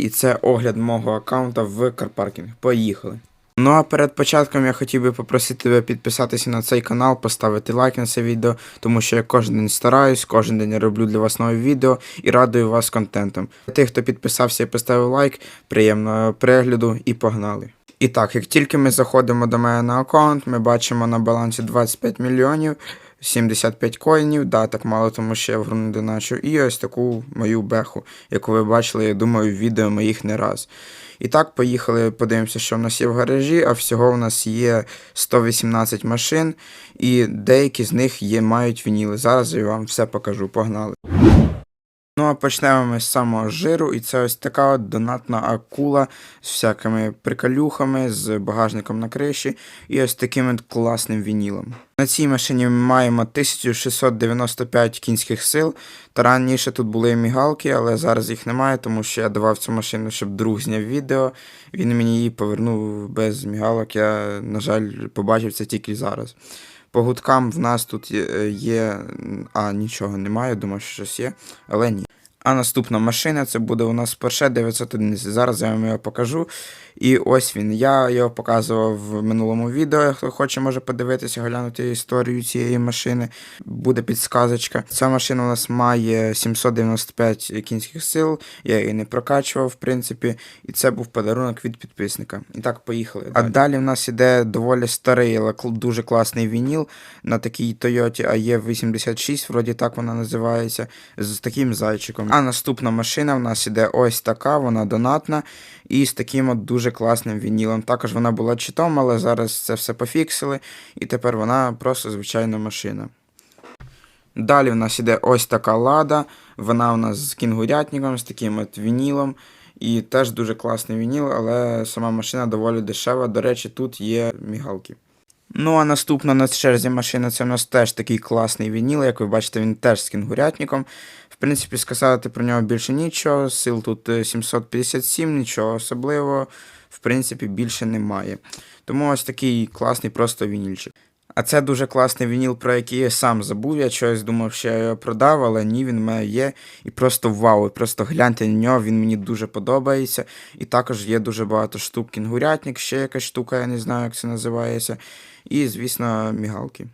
і це огляд мого аккаунта в карпаркінг. Поїхали. Ну а перед початком я хотів би попросити тебе підписатися на цей канал, поставити лайк на це відео, тому що я кожен день стараюсь, кожен день я роблю для вас нові відео і радую вас контентом. Для тих, хто підписався і поставив лайк, приємного перегляду і погнали. І так, як тільки ми заходимо до мене на аккаунт, ми бачимо на балансі 25 мільйонів. 75 коїнів, да, так мало, тому що я в гру не доначу. І ось таку мою беху, яку ви бачили, я думаю, в відео моїх не раз. І так, поїхали, подивимося, що в нас є в гаражі, а всього в нас є 118 машин, і деякі з них є, мають вініли. Зараз я вам все покажу. Погнали. Почнемо ми з самого жиру, і це ось така от донатна акула з всякими приколюхами, з багажником на криші і ось таким от класним вінілом. На цій машині ми маємо 1695 кінських сил. Та раніше тут були мігалки, але зараз їх немає, тому що я давав цю машину, щоб друг зняв відео. Він мені її повернув без мігалок. Я, на жаль, побачив це тільки зараз. По гудкам в нас тут є, є. А, нічого немає, думав, що щось є, але ні. А наступна машина це буде у нас Porsche 911. Зараз я вам його покажу. І ось він. Я його показував в минулому відео. Хто хоче, може подивитися, глянути історію цієї машини. Буде підсказочка. Ця машина у нас має 795 кінських сил. Я її не прокачував, в принципі. І це був подарунок від підписника. І так, поїхали. А далі в нас іде доволі старий, але дуже класний вініл на такій Toyota AE86, вроді так вона називається, з таким зайчиком. А наступна машина в нас іде ось така, вона донатна, і з таким от дуже класним вінілом. Також вона була читом, але зараз це все пофіксили, і тепер вона просто звичайна машина. Далі в нас іде ось така лада. Вона у нас з кінгурятником, з таким от вінілом. І теж дуже класний вініл, але сама машина доволі дешева. До речі, тут є мігалки. Ну, а наступна на черзі машина це у нас теж такий класний вініл. Як ви бачите, він теж з кінгурятником. В принципі, сказати про нього більше нічого. Сил тут е, 757, нічого особливого. В принципі, більше немає. Тому ось такий класний просто вінільчик. А це дуже класний вініл, про який я сам забув. Я щось думав, що я його продав, але ні, він в мене є. І просто вау, і просто гляньте на нього, він мені дуже подобається. І також є дуже багато штук кінгурятник, ще якась штука, я не знаю, як це називається. І, звісно, мігалки.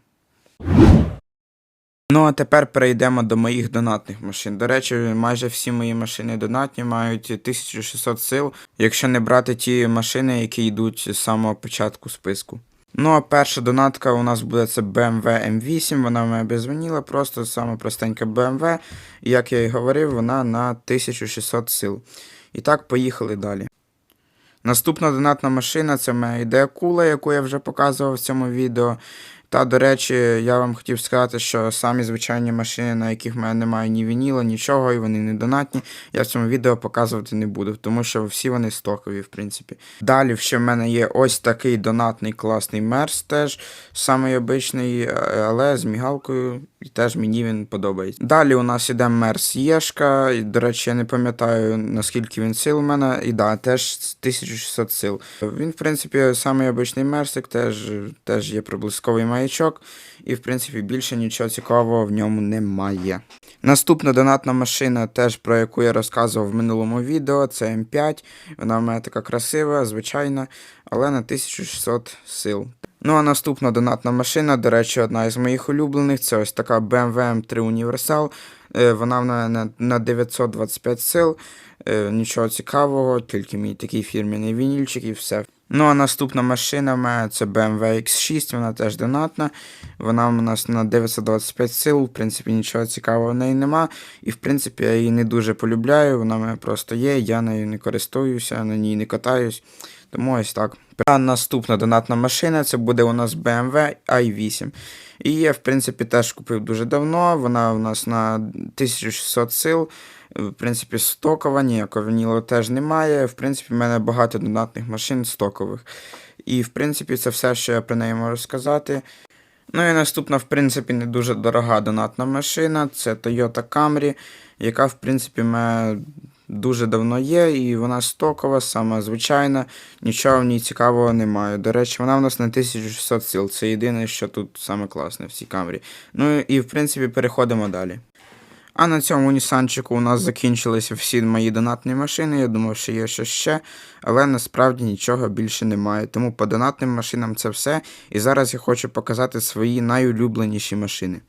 Ну, а тепер перейдемо до моїх донатних машин. До речі, майже всі мої машини донатні мають 1600 сил, якщо не брати ті машини, які йдуть з самого початку списку. Ну, а перша донатка у нас буде це BMW M8, вона мене обізвоніла, просто саме простенька BMW. І як я і говорив, вона на 1600 сил. І так, поїхали далі. Наступна донатна машина це моя ідея кула, яку я вже показував в цьому відео. Та, до речі, я вам хотів сказати, що самі звичайні машини, на яких в мене немає ні вініла, нічого, і вони не донатні, я в цьому відео показувати не буду, тому що всі вони стокові, в принципі. Далі ще в мене є ось такий донатний класний мерс, теж самий обичний, е, але з мігалкою, і теж мені він подобається. Далі у нас іде мерс Єшка, і, до речі, я не пам'ятаю, наскільки він сил у мене, і да, теж 1600 сил. Він, в принципі, самий обичний мерсик, теж, теж є проблисковий маячок, і, в принципі, більше нічого цікавого в ньому немає. Наступна донатна машина, теж про яку я розказував в минулому відео, це М5. Вона в мене така красива, звичайна, але на 1600 сил. Ну а наступна донатна машина, до речі, одна із моїх улюблених, це ось така BMW M3 Universal. Вона в мене на, на 925 сил. Е, Нічого цікавого, тільки мій такий фірміний вінільчик і все. Ну а наступна машина це BMW X6, вона теж донатна. Вона у нас на 925 сил, в принципі, нічого цікавого в неї нема. І в принципі я її не дуже полюбляю, вона в мене просто є, я нею не користуюся, на ній не катаюсь. Тому ось так. А наступна донатна машина це буде у нас BMW i8. І я, в принципі, теж купив дуже давно. Вона у нас на 1600 сил. В принципі, стокова, ніякого вінілу теж немає. В принципі, в мене багато донатних машин стокових. І, в принципі, це все, що я про неї можу сказати. Ну і наступна, в принципі, не дуже дорога донатна машина. Це Toyota Camry, яка, в принципі, мене дуже давно є, і вона стокова, сама звичайна, нічого в ній цікавого немає. До речі, вона в нас на 1600 сил. Це єдине, що тут саме класне в цій камері. Ну і в принципі переходимо далі. А на цьому Нісанчику у нас закінчилися всі мої донатні машини. Я думав, що є щось ще, але насправді нічого більше немає. Тому по донатним машинам це все. І зараз я хочу показати свої найулюбленіші машини.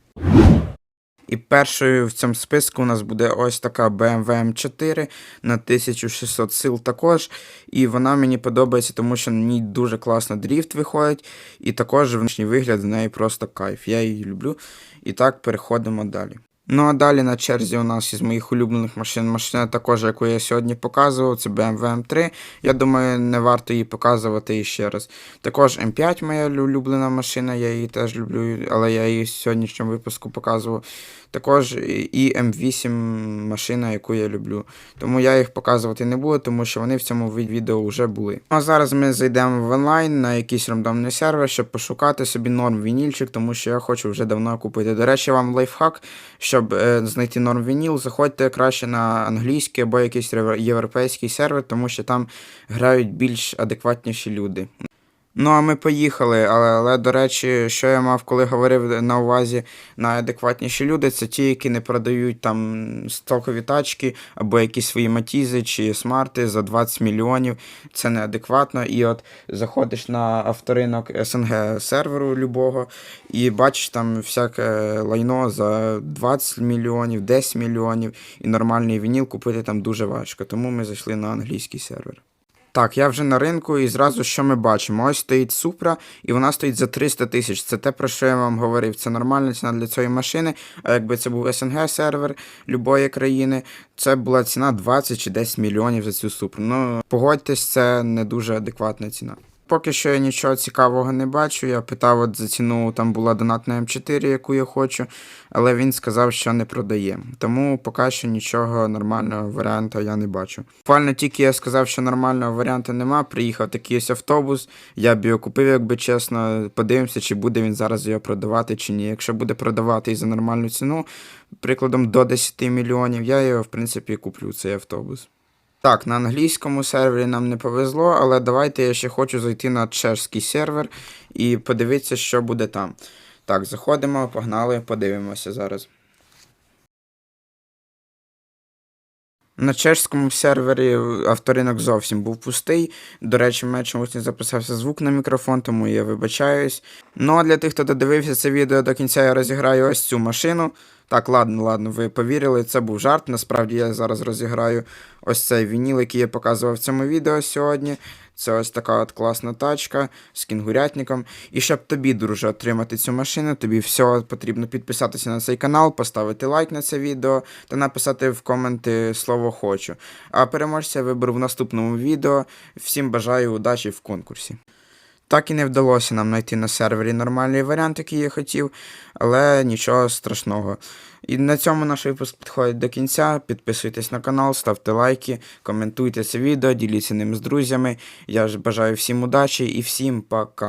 І першою в цьому списку у нас буде ось така BMW M4 на 1600 сил також. І вона мені подобається, тому що на ній дуже класно дріфт виходить. І також внешній вигляд в неї просто кайф. Я її люблю. І так переходимо далі. Ну а далі на черзі у нас із моїх улюблених машин машина також, яку я сьогодні показував, це BMW M3. Я думаю, не варто її показувати іще раз. Також M5 моя улюблена машина, я її теж люблю, але я її в сьогоднішньому випуску показував. Також і М8 машина, яку я люблю. Тому я їх показувати не буду, тому що вони в цьому відео вже були. А зараз ми зайдемо в онлайн на якийсь рандомний сервер, щоб пошукати собі норм вінільчик, тому що я хочу вже давно купити. До речі, вам лайфхак, щоб е, знайти норм вініл, заходьте краще на англійський або якийсь європейський сервер, тому що там грають більш адекватніші люди. Ну, а ми поїхали, але, але до речі, що я мав, коли говорив на увазі найадекватніші люди, це ті, які не продають там стокові тачки або якісь свої матізи чи смарти за 20 мільйонів. Це неадекватно. І от заходиш на авторинок СНГ серверу любого і бачиш там всяке лайно за 20 мільйонів, 10 мільйонів, і нормальний вініл купити там дуже важко. Тому ми зайшли на англійський сервер. Так, я вже на ринку і зразу що ми бачимо? Ось стоїть Супра, і вона стоїть за 300 тисяч. Це те, про що я вам говорив. Це нормальна ціна для цієї машини. А якби це був СНГ сервер любої країни, це була ціна 20 чи 10 мільйонів за цю Супру. Ну, погодьтесь, це не дуже адекватна ціна. Поки що я нічого цікавого не бачу. Я питав от за ціну, там була донатна М4, яку я хочу, але він сказав, що не продає. Тому поки що нічого нормального варіанта я не бачу. Буквально тільки я сказав, що нормального варіанту нема. Приїхав такий ось автобус. Я б його купив, якби чесно. Подивимося, чи буде він зараз його продавати, чи ні. Якщо буде продавати і за нормальну ціну, прикладом до 10 мільйонів, я його, в принципі, куплю цей автобус. Так, на англійському сервері нам не повезло, але давайте я ще хочу зайти на чешський сервер і подивитися, що буде там. Так, заходимо, погнали, подивимося зараз. На чешському сервері авторинок зовсім був пустий. До речі, в мене чомусь не записався звук на мікрофон, тому я вибачаюсь. Ну а для тих, хто додивився це відео до кінця, я розіграю ось цю машину. Так, ладно, ладно, ви повірили, це був жарт. Насправді я зараз розіграю ось цей вініл, який я показував в цьому відео сьогодні. Це ось така от класна тачка з кінгурятником. І щоб тобі, друже, отримати цю машину, тобі все потрібно підписатися на цей канал, поставити лайк на це відео та написати в коменти слово хочу. А переможця я виберу в наступному відео. Всім бажаю удачі в конкурсі. Так і не вдалося нам знайти на сервері нормальний варіант, який я хотів, але нічого страшного. І на цьому наш випуск підходить до кінця. Підписуйтесь на канал, ставте лайки, коментуйте це відео, діліться ним з друзями. Я ж бажаю всім удачі і всім пока.